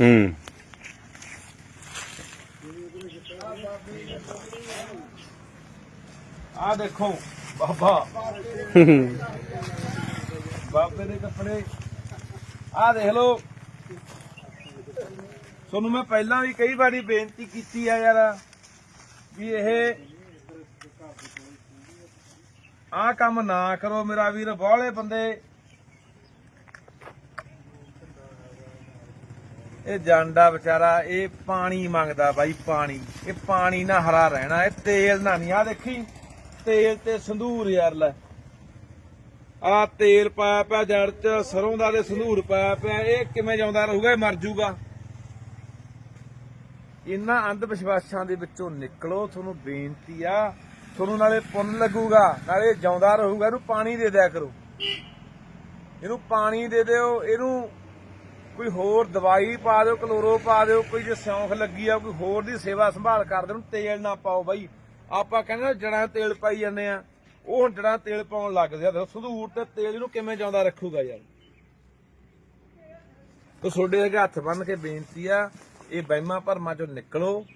ਹੂੰ। ਆ ਦੇਖੋ, ਬਾਬਾ। ਬਾਬੇ ਦੇ ਕੱਪੜੇ। ਆ ਦੇਖ ਲਓ। ਤੁਹਾਨੂੰ ਮੈਂ ਪਹਿਲਾਂ ਵੀ ਕਈ ਵਾਰੀ ਬੇਨਤੀ ਕੀਤੀ ਆ ਯਾਰ, ਵੀ ਇਹ ਆ ਕੰਮ ਨਾ ਕਰੋ ਮੇਰਾ ਵੀਰ, ਬਾਹਲੇ ਬੰਦੇ ਇਹ ਜਾਂਦਾ ਵਿਚਾਰਾ, ਇਹ ਪਾਣੀ ਮੰਗਦਾ ਬਾਈ, ਪਾਣੀ। ਇਹ ਪਾਣੀ ਨਾ ਹਰਾ ਰਹਿਣਾ, ਇਹ ਤੇਲ ਨਾ ਨਹੀਂ। ਆ ਦੇਖੀ, ਤੇਲ ਤੇ ਸੰਧੂਰ ਯਾਰ ਲੈ। ਆ ਤੇਲ ਪਾਇਆ ਪਿਆ ਜੜ ਚ, ਸਰੋਂ ਦਾ ਤੇ ਸੰਧੂਰ ਪਾਇਆ ਪਿਆ। ਇਹ ਕਿਵੇਂ ਜਾਉਂਦਾ ਰਹੂਗਾ, ਇਹ ਮਰ ਜਾਊਗਾ ਇਹਨਾਂ ਅੰਧ ਵਿਸ਼ਵਾਸਾਂ ਦੇ ਵਿੱਚੋਂ ਨਿਕਲੋ, ਤੁਹਾਨੂੰ ਬੇਨਤੀ ਆ। ਤੁਹਾਨੂੰ ਨਾਲੇ ਪੁੰਨ ਲੱਗੂਗਾ, ਨਾਲੇ ਜਿਉਂਦਾ ਰਹੂਗਾ। ਇਹਨੂੰ ਪਾਣੀ ਦੇ ਦਿਆ ਕਰੋ। ਇਹਨੂੰ ਪਾਣੀ ਦੇ ਦਿਓ, ਇਹਨੂੰ ਕੋਈ ਹੋਰ ਦਵਾਈ ਪਾ ਦਿਓ, ਕਲੋਰੋ ਪਾ ਦਿਓ, ਕੋਈ ਜੇ ਸਿਉਂਖ ਲੱਗੀ ਆ, ਕੋਈ ਹੋਰ ਦੀ ਸੇਵਾ ਸੰਭਾਲ ਕਰ ਦਿਓ ਤੇਲ ਨਾ ਪਾਓ ਬਾਈ। ਆਪਾਂ ਕਹਿੰਦੇ ਜੜਾਂ ਤੇਲ ਪਾਈ ਜਾਂਦੇ ਆ। ਉਹ ਹੁਣ ਜੜਾਂ ਤੇਲ ਪਾਉਣ ਲੱਗਦੇ ਆ। ਦੇਖੋ, ਸੰਧੂਰ ਤੇ ਤੇਲ ਇਹਨੂੰ ਕਿਵੇਂ ਜਿਉਂਦਾ ਰੱਖੂਗਾ ਯਾਰ? ਤੋ ਤੁਹਾਡੇ ਅੱਗੇ ਹੱਥ ਬੰਨ ਕੇ ਬੇਨਤੀ ਆ, ਇਹ ਬਹਿਮਾ ਭਰਮਾਂ ਚੋਂ ਨਿਕਲੋ।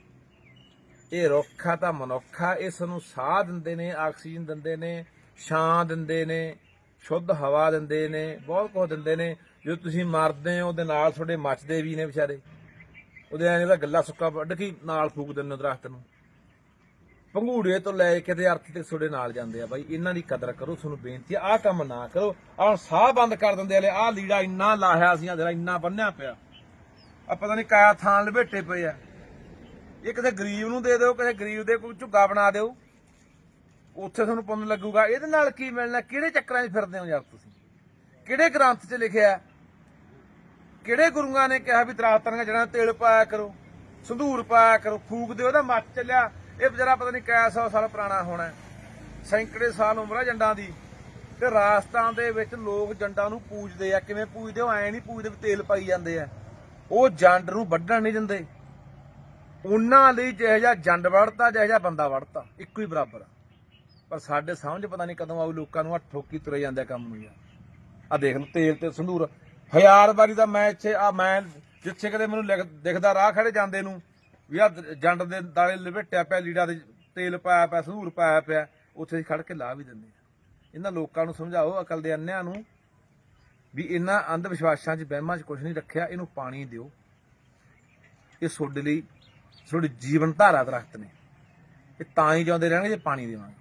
ਇਹ ਰੁੱਖਾ ਤਾਂ ਮਨੁੱਖਾ ਇਸ ਨੂੰ ਸਾਹ ਦਿੰਦੇ ਨੇ, ਆਕਸੀਜਨ ਦਿੰਦੇ ਨੇ, ਛਾਂ ਦਿੰਦੇ ਨੇ। ਸ਼ੁੱਧ ਹਵਾ ਦਿੰਦੇ ਨੇ, ਬਹੁਤ ਕੁਝ ਦਿੰਦੇ ਨੇ। ਜਦੋਂ ਤੁਸੀਂ ਮਰਦੇ ਹੋ ਉਹਦੇ ਨਾਲ ਤੁਹਾਡੇ ਮੱਚਦੇ ਵੀ ਨੇ ਵਿਚਾਰੇ। ਉਹਦੇ ਐਂ ਦਾ ਗੱਲਾ ਸੁੱਕਾ ਵੱਢ ਕੇ ਨਾਲ ਫੂਕ ਦਿੰਦੇ ਨੇ ਦਰਖਤ ਨੂੰ। ਪੰਘੂੜੇ ਤੋਂ ਲੈ ਕੇ ਤੇ ਅਰਥ ਤੇ ਤੁਹਾਡੇ ਨਾਲ ਜਾਂਦੇ ਆ ਬਾਈ। ਇਹਨਾਂ ਦੀ ਕਦਰ ਕਰੋ, ਤੁਹਾਨੂੰ ਬੇਨਤੀ ਆ, ਆਹ ਕੰਮ ਨਾ ਕਰੋ। ਆਹ ਸਾਹ ਬੰਦ ਕਰ ਦਿੰਦੇ ਹਲੇ ਆਹ ਲੀੜਾ ਇੰਨਾ ਲਾਹਿਆ ਸੀ ਜਿਹੜਾ ਇੰਨਾ ਬੰਨਿਆ ਪਿਆ। ਆ ਪਤਾ ਨਹੀਂ ਕਾਇਆ ਥਾਂ ਲਪੇਟੇ ਪਏ ਆ। ਇਹ ਕਿਸੇ ਗਰੀਬ ਨੂੰ ਦੇ ਦਿਓ, ਕਿਸੇ ਗਰੀਬ ਦੇ ਕੋਈ ਝੁੱਗਾ ਬਣਾ ਦਿਓ। ਉੱਥੇ ਤੁਹਾਨੂੰ ਪੁੰਨ ਲੱਗੂਗਾ। ਇਹਦੇ ਨਾਲ ਕੀ ਮਿਲਣਾ? ਕਿਹੜੇ ਚੱਕਰਾਂ 'ਚ ਫਿਰਦੇ ਹੋ ਯਾਰ ਤੁਸੀਂ? ਕਿਹੜੇ ਗ੍ਰੰਥ 'ਚ ਲਿਖਿਆ ਕਿਹੜੇ ਗੁਰੂਆਂ ਨੇ ਕਿਹਾ ਵੀ ਦਰਾਤਾਂ ਜਿਹੜਾ ਤੇਲ ਪਾਇਆ ਕਰੋ? ਸੰਧੂਰ ਪਾਇਆ ਕਰੋ? ਫੂਕ ਦਿਓ ਉਹਦਾ ਮੱਚ ਚੱਲਿਆ। ਇਹ ਵਿਚਾਰਾ ਪਤਾ ਨਹੀਂ ਕਿਆ ਸੌ ਸਾਲ ਪੁਰਾਣਾ ਹੋਣਾ ਸੈਂਕੜੇ ਸਾਲ ਉਮਰ ਆ ਜੰਡਾਂ ਦੀ। ਤੇ ਰਾਜਸਥਾਨ ਦੇ ਵਿੱਚ ਲੋਕ ਜੰਡਾਂ ਨੂੰ ਪੂਜਦੇ ਆ। ਕਿਵੇਂ ਪੂਜਦੇ? ਉਹ ਐ ਨਹੀਂ ਪੂਜਦੇ ਵੀ ਤੇਲ ਪਾਈ ਜਾਂਦੇ ਆ। ਉਹ ਜੰਡ ਨੂੰ ਵੱਢਣ ਨਹੀਂ ਦਿੰਦੇ। ਉਹਨਾਂ ਲਈ ਜਿਹੋ ਜਿਹਾ ਜੰਡ ਵੜਤਾ ਜਿਹੋ ਜਿਹਾ ਬੰਦਾ ਵੜਤਾ ਇੱਕੋ ਹੀ ਬਰਾਬਰ ਆ। ਪਰ ਸਾਡੇ ਸਮਝ ਪਤਾ ਨਹੀਂ ਕਦੋਂ ਆਊ, ਲੋਕਾਂ ਨੂੰ ਆ ਠੋਕੀ ਤੁਰੇ ਜਾਂਦੇ ਆ ਕੰਮ ਨੂੰ ਯਾਰ। ਆ ਦੇਖ ਲਓ, ਤੇਲ ਤੇ ਸੰਧੂਰ। ਹਜ਼ਾਰ ਵਾਰੀ ਤਾਂ ਮੈਂ ਇੱਥੇ ਆ ਮੈਂ ਜਿੱਥੇ ਕਦੇ ਮੈਨੂੰ ਲਿਖ- ਦਿਖਦਾ ਰਾਹ ਖੜੇ ਜਾਂਦੇ ਨੂੰ, ਵੀ ਆ ਜੰਡ ਦੇ ਦਾਲੇ ਲਪੇਟਿਆ ਪਿਆ, ਲੀੜਾ ਦੇ ਤੇਲ ਪਾਇਆ ਪਿਆ, ਸੰਧੂਰ ਪਾਇਆ ਪਿਆ, ਉੱਥੇ ਅਸੀਂ ਖੜ ਕੇ ਲਾ ਵੀ ਦਿੰਦੇ ਇਹਨਾਂ ਲੋਕਾਂ ਨੂੰ ਸਮਝਾਓ, ਅਕਲ ਦੇ ਅੰਨਿਆਂ ਨੂੰ, ਵੀ ਇਹਨਾਂ ਅੰਧ ਵਿਸ਼ਵਾਸਾਂ 'ਚ, ਵਹਿਮਾਂ 'ਚ ਕੁਝ ਨਹੀਂ ਰੱਖਿਆ, ਇਹਨੂੰ ਪਾਣੀ ਦਿਓ। ਇਹ ਤੁਹਾਡੇ ਲਈ, ਤੁਹਾਡੀ ਜੀਵਨ ਧਾਰਾ ਦਰਖਤ ਨੇ। ਇਹ ਤਾਂ ਹੀ ਜਿਉਂਦੇ ਰਹਿਣਗੇ, ਜੇ ਪਾਣੀ ਦੇਵਾਂਗੇ।